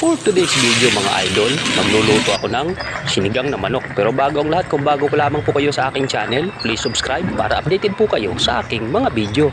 For today's video mga idol, magluluto ako ng sinigang na manok. Pero bago ang lahat, kung bago ko lamang po kayo sa aking channel, please subscribe para updated po kayo sa aking mga video.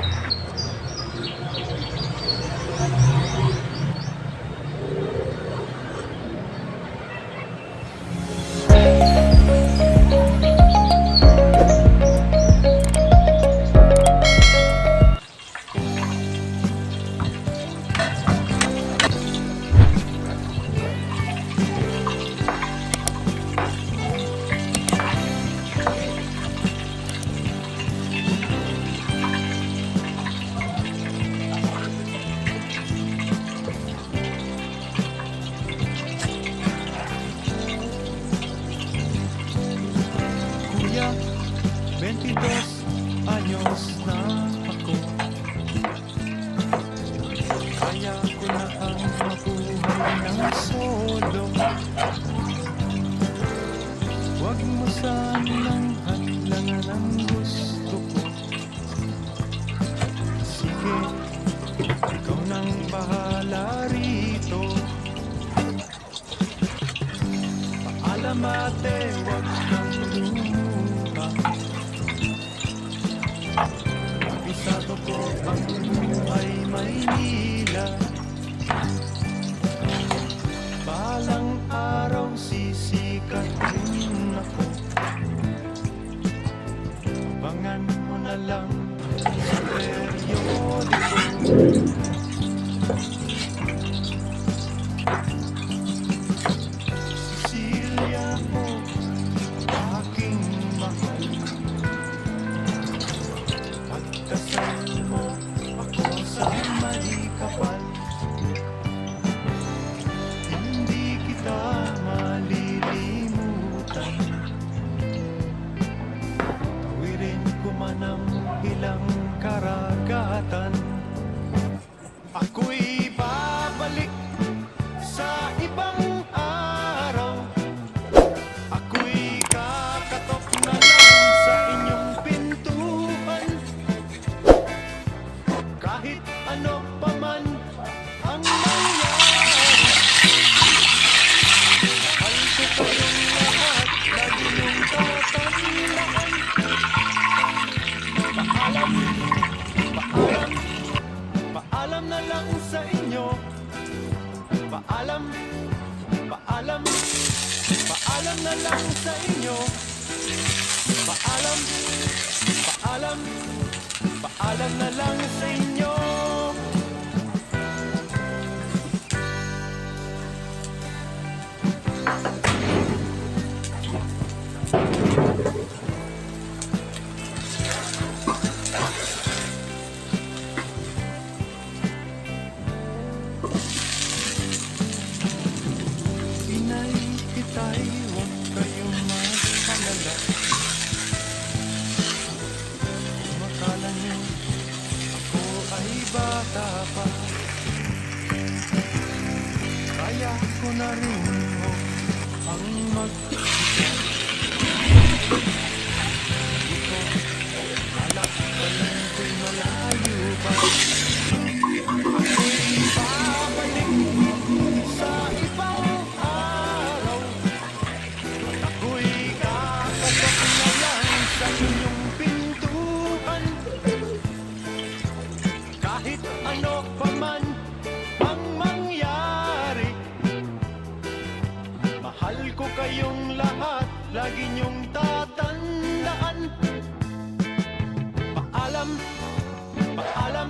Paalam ate, huwag kang lumuha Kabisado ko ang buhay Maynila Ako'y babalik sa ibang Paalam, paalam, paalam na lang sa inyo. Paalam, paalam, paalam na lang sa inyo ko na rin mo ang mag Ito, alak Mahal ko kayong lahat, lagi niyong tatandaan. Paalam, paalam,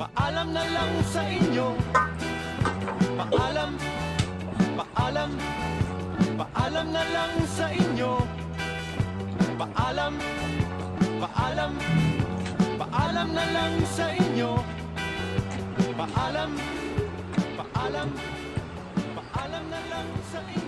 paalam na lang sa inyo. Paalam, paalam, paalam na lang sa inyo. Paalam, paalam, paalam na lang sa inyo. Paalam, paalam, paalam na lang sa inyo